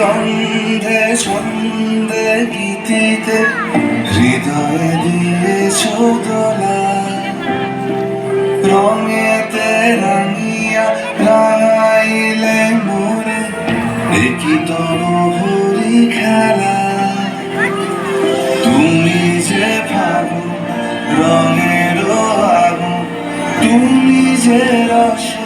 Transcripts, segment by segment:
গন্ধে ছন্দে গীতিতে হৃদয়ে দিয়েছ দোলা রঙেতে রাঙিয়া রাঙাইলে মোরে দেখি তরু হরি খেলা। তুমি যে ভাবো রঙের আগুন, তুমি যে রসের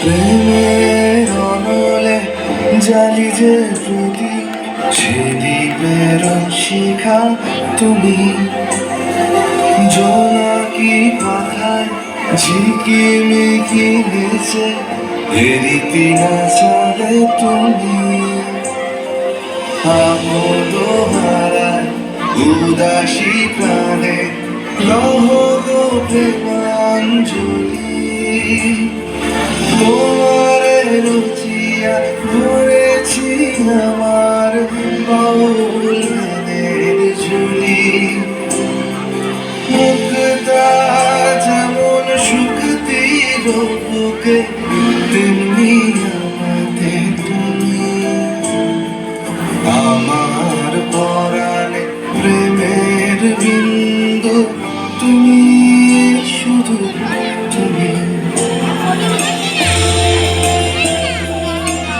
প্রেমের অনলে জালি যে প্রদীপ, সেদিকের শিখা তুমি। জোনাকি পাখায় ঝিকি মিকি নিচে এরিতি না চলে তুমি। আমোদ হারায় উদাসী প্রাণে, লহ প্রেমাঞ্জলি। আমার বাউল গানের ঝুলি। মুক্তা যেমন শুক্তির বুকে